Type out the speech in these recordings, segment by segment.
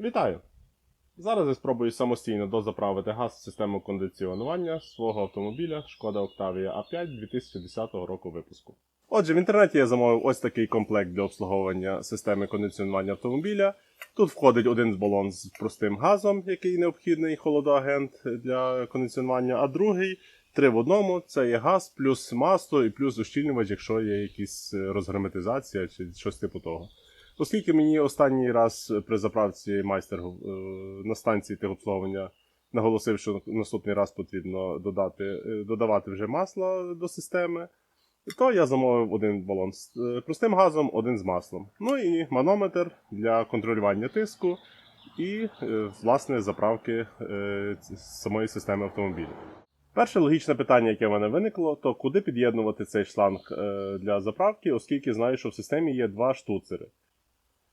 Вітаю! Зараз я спробую самостійно дозаправити газ в систему кондиціонування свого автомобіля Шкода Octavia A5 2010 року випуску. Отже, в інтернеті я замовив ось такий комплект для обслуговування системи кондиціонування автомобіля. Тут входить один балон з простим газом, який необхідний холодоагент для кондиціонування, а другий три в одному це є газ, плюс масло і плюс ущільнювач, якщо є якась е, розгерметизація чи щось типу того. Оскільки мені останній раз при заправці майстер е, на станції техобслуговування наголосив, що наступний раз потрібно додати, е, додавати вже масло до системи, то я замовив один балон з е, простим газом, один з маслом. Ну і манометр для контролювання тиску і власне заправки самої системи автомобіля. Перше логічне питання, яке в мене виникло, то куди під'єднувати цей шланг для заправки, оскільки знаю, що в системі є два штуцери.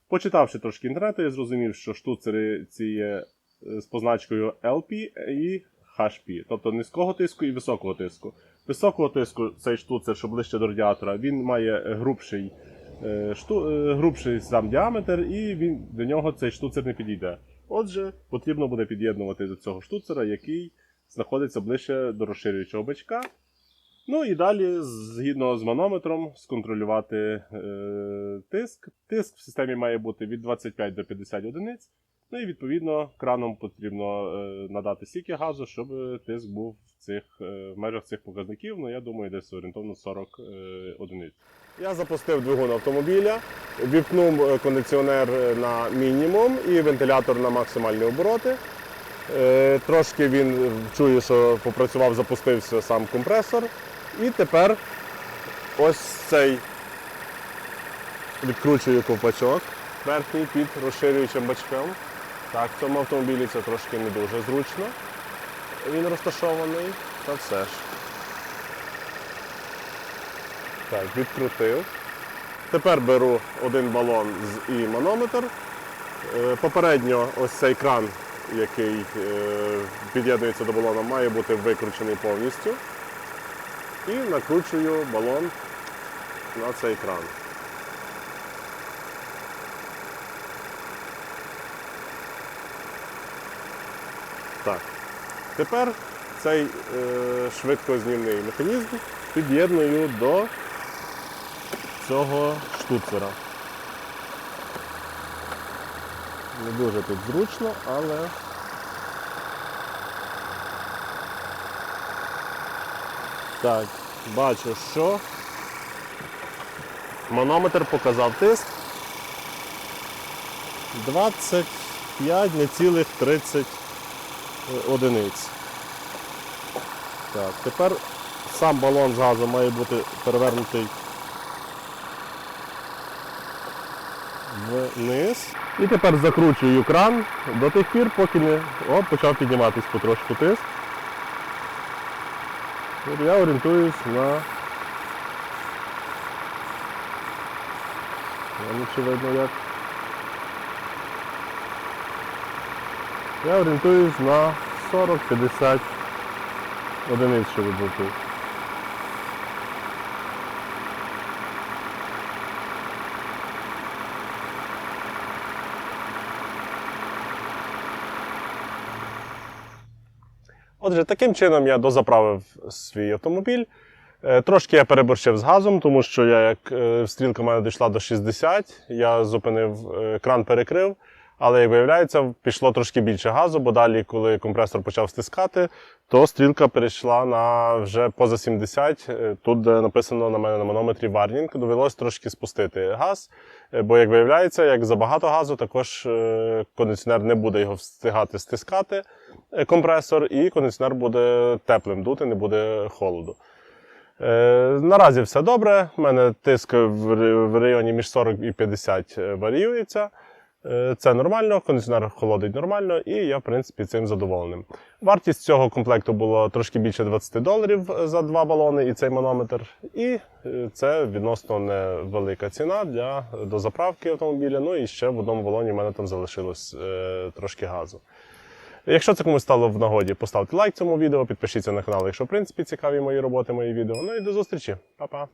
Почитавши трошки інтернету, я зрозумів, що штуцери ці є е, з позначкою LP і HP, тобто низького тиску і високого тиску. Високого тиску цей штуцер, що ближче до радіатора, він має грубший, е, шту, е, грубший сам діаметр, і він, до нього цей штуцер не підійде. Отже, потрібно буде під'єднувати до цього штуцера, який знаходиться ближче до розширюючого бачка. Ну і далі, згідно з манометром, сконтролювати е, тиск. Тиск в системі має бути від 25 до 50 одиниць. Ну і відповідно краном потрібно е, надати стільки газу, щоб тиск був в цих е, в межах цих показників. Ну я думаю, десь орієнтовно 40 е, одиниць. Я запустив двигун автомобіля, вімкнув е, кондиціонер на мінімум і вентилятор на максимальні обороти. Е, Трошки він чує, що попрацював, запустився сам компресор. І тепер ось цей відкручую ковпачок верхній під розширюючим бачком. Так, в цьому автомобілі це трошки не дуже зручно. Він розташований, та все ж. Так, відкрутив. Тепер беру один балон і манометр. Е, Попередньо ось цей кран, який е, під'єднується до балона, має бути викручений повністю. І накручую балон на цей кран. Так. Тепер цей е, швидкознімний механізм під'єдную до цього штуцера. Не дуже тут зручно, але так, бачу, що манометр показав тиск 25,30 одиниць. Так, тепер сам балон з газом має бути перевернутий вниз. І тепер закручую кран до тих пір, поки не о, почав підніматись потрошку тиск. Я орієнтуюсь на. Очевидно як. Я орієнтуюсь на 40-50 одиниць, щоб був Отже, таким чином я дозаправив свій автомобіль. Е, Трошки я переборщив з газом, тому що я, як е, стрілка в мене дійшла до 60, я зупинив, е, кран перекрив, але як виявляється, пішло трошки більше газу, бо далі, коли компресор почав стискати, то стрілка перейшла на вже поза 70. Е, Тут де написано на мене на манометрі варнінг, довелось трошки спустити газ. Е, Бо, як виявляється, як забагато газу, також е, кондиціонер не буде його встигати стискати, компресор, і кондиціонер буде теплим дути, не буде холоду. Наразі все добре. У мене тиск в районі між 40 і 50 е, варіюється. Е, Це нормально, кондиціонер холодить нормально, і я, в принципі, цим задоволеним. Вартість цього комплекту було трошки більше 20 доларів за два балони і цей манометр. І е, це відносно невелика ціна для дозаправки автомобіля. Ну і ще в одному балоні в мене там залишилось е, трошки газу. Якщо це комусь стало в нагоді, поставте лайк цьому відео, підпишіться на канал, якщо в принципі цікаві мої роботи, мої відео. Ну і до зустрічі. Па-па!